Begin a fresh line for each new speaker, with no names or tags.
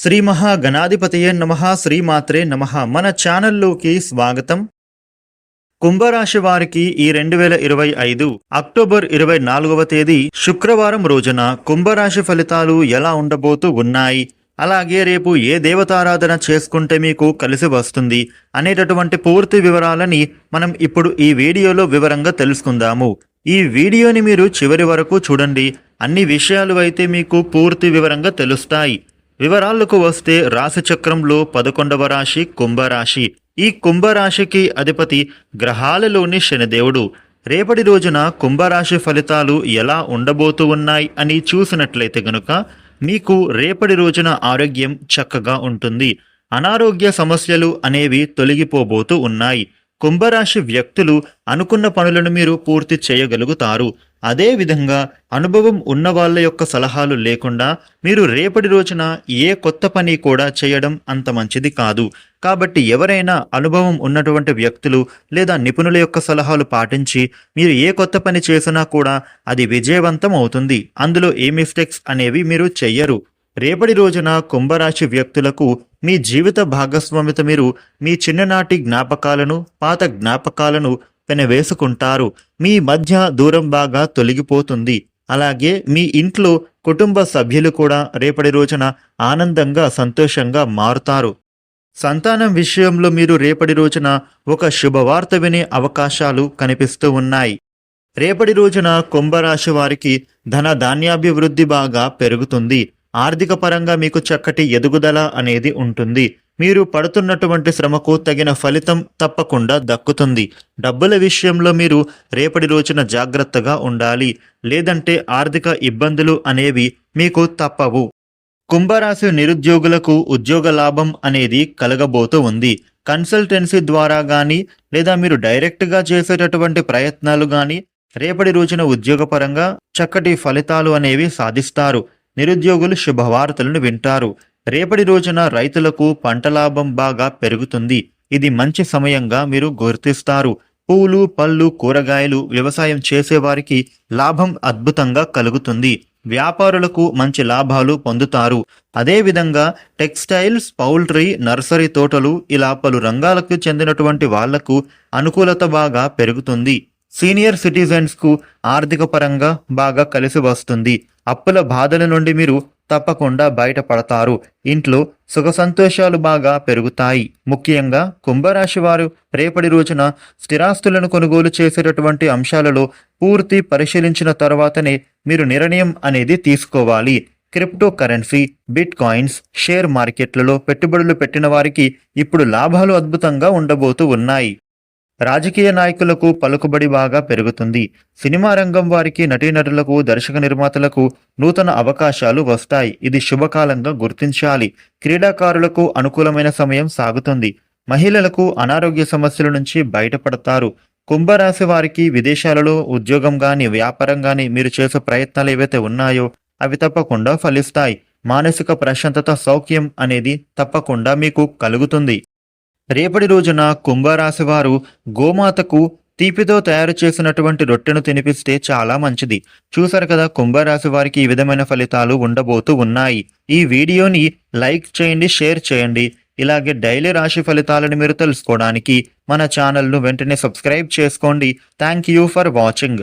శ్రీ మహాగణాధిపతయే నమ శ్రీమాత్రే నమ. మన ఛానల్లోకి స్వాగతం. కుంభరాశి వారికి ఈ రెండు వేల ఇరవై ఐదు అక్టోబర్ ఇరవై నాలుగవ తేదీ శుక్రవారం రోజున కుంభరాశి ఫలితాలు ఎలా ఉండబోతూ ఉన్నాయి? అలాగే రేపు ఏ దేవతారాధన చేసుకుంటే మీకు కలిసి వస్తుంది అనేటటువంటి పూర్తి వివరాలని మనం ఇప్పుడు ఈ వీడియోలో వివరంగా తెలుసుకుందాము. ఈ వీడియోని మీరు చివరి వరకు చూడండి. అన్ని విషయాలు అయితే మీకు పూర్తి వివరంగా తెలుస్తాయి. వివరాలకు వస్తే రాశి చక్రంలో పదకొండవ రాశి కుంభరాశి ఈ కుంభరాశికి అధిపతి గ్రహాలలోని శనిదేవుడు. రేపటి రోజున కుంభరాశి ఫలితాలు ఎలా ఉండబోతూ ఉన్నాయి అని చూసినట్లయితే గనుక మీకు రేపటి రోజున ఆరోగ్యం చక్కగా ఉంటుంది. అనారోగ్య సమస్యలు అనేవి తొలగిపోబోతూ ఉన్నాయి. కుంభరాశి వ్యక్తులు అనుకున్న పనులను మీరు పూర్తి చేయగలుగుతారు. అదే విధంగా అనుభవం ఉన్న వాళ్ళ యొక్క సలహాలు లేకుండా మీరు రేపటి రోజున ఏ కొత్త పని కూడా చేయడం అంత మంచిది కాదు. కాబట్టి ఎవరైనా అనుభవం ఉన్నటువంటి వ్యక్తులు లేదా నిపుణుల యొక్క సలహాలు పాటించి మీరు ఏ కొత్త పని చేసినా కూడా అది విజయవంతం అవుతుంది. అందులో ఏ మిస్టేక్స్ అనేవి మీరు చెయ్యరు. రేపటి రోజున కుంభరాశి వ్యక్తులకు మీ జీవిత భాగస్వామిత మీరు మీ చిన్ననాటి జ్ఞాపకాలను పాత జ్ఞాపకాలను పెనవేసుకుంటారు మీ మధ్య దూరం బాగా తొలగిపోతుంది. అలాగే మీ ఇంట్లో కుటుంబ సభ్యులు కూడా రేపటి రోజున ఆనందంగా సంతోషంగా మారుతారు. సంతానం విషయంలో మీరు రేపటి రోజున ఒక శుభవార్త వినే అవకాశాలు కనిపిస్తూ ఉన్నాయి. రేపటి రోజున కుంభరాశి వారికి ధన ధాన్యాభివృద్ధి బాగా పెరుగుతుంది. ఆర్థిక పరంగా మీకు చక్కటి ఎదుగుదల అనేది ఉంటుంది. మీరు పడుతున్నటువంటి శ్రమకు తగిన ఫలితం తప్పకుండా దక్కుతుంది. డబ్బుల విషయంలో మీరు రేపటి రోజున జాగ్రత్తగా ఉండాలి. లేదంటే ఆర్థిక ఇబ్బందులు అనేవి మీకు తప్పవు. కుంభరాశి నిరుద్యోగులకు ఉద్యోగ లాభం అనేది కలగబోతూ ఉంది. కన్సల్టెన్సీ ద్వారా కానీ లేదా మీరు డైరెక్ట్గా చేసేటటువంటి ప్రయత్నాలు కానీ రేపటి రోజున ఉద్యోగపరంగా చక్కటి ఫలితాలు అనేవి సాధిస్తారు. నిరుద్యోగులు శుభవార్తలను వింటారు. రేపటి రోజున రైతులకు పంట లాభం బాగా పెరుగుతుంది. ఇది మంచి సమయంగా మీరు గుర్తిస్తారు. పూలు పళ్ళు కూరగాయలు వ్యవసాయం చేసేవారికి లాభం అద్భుతంగా కలుగుతుంది. వ్యాపారులకు మంచి లాభాలు పొందుతారు. అదేవిధంగా టెక్స్టైల్స్ పౌల్ట్రీ నర్సరీ తోటలు ఇలా పలు రంగాలకు చెందినటువంటి వాళ్ళకు అనుకూలత బాగా పెరుగుతుంది. సీనియర్ సిటిజన్స్కు ఆర్థిక పరంగా బాగా కలిసి వస్తుంది. అప్పుల బాధల నుండి మీరు తప్పకుండా బయటపడతారు. ఇంట్లో సుఖ సంతోషాలు బాగా పెరుగుతాయి. ముఖ్యంగా కుంభరాశి వారు రేపటి రోజున స్థిరాస్తులను కొనుగోలు చేసేటటువంటి అంశాలలో పూర్తి పరిశీలించిన తర్వాతనే మీరు నిర్ణయం అనేది తీసుకోవాలి. Crypto currency bitcoins share మార్కెట్లలో పెట్టుబడులు పెట్టిన వారికి ఇప్పుడు లాభాలు అద్భుతంగా ఉండబోతూ ఉన్నాయి. రాజకీయ నాయకులకు పలుకుబడి బాగా పెరుగుతుంది. సినిమా రంగం వారికి నటీనటులకు దర్శక నిర్మాతలకు నూతన అవకాశాలు వస్తాయి. ఇది శుభకాలంగా గుర్తించాలి. క్రీడాకారులకు అనుకూలమైన సమయం సాగుతుంది. మహిళలకు అనారోగ్య సమస్యల నుంచి బయటపడతారు. కుంభరాశి వారికి విదేశాలలో ఉద్యోగం గాని వ్యాపారం గాని మీరు చేసే ప్రయత్నాలు ఏవైతే ఉన్నాయో అవి తప్పకుండా ఫలిస్తాయి. మానసిక ప్రశాంతత సౌఖ్యం అనేది తప్పకుండా మీకు కలుగుతుంది. రేపటి రోజున కుంభరాశి వారు గోమాతకు తీపితో తయారు చేసినటువంటి రొట్టెను తినిపిస్తే చాలా మంచిది. చూసారు కదా కుంభరాశి వారికి ఈ విధమైన ఫలితాలు ఉండబోతూ ఉన్నాయి. ఈ వీడియోని లైక్ చేయండి షేర్ చేయండి. ఇలాగే డైలీ రాశి ఫలితాలను మీరు తెలుసుకోవడానికి మన ఛానల్ను వెంటనే సబ్స్క్రైబ్ చేసుకోండి. Thank you for watching.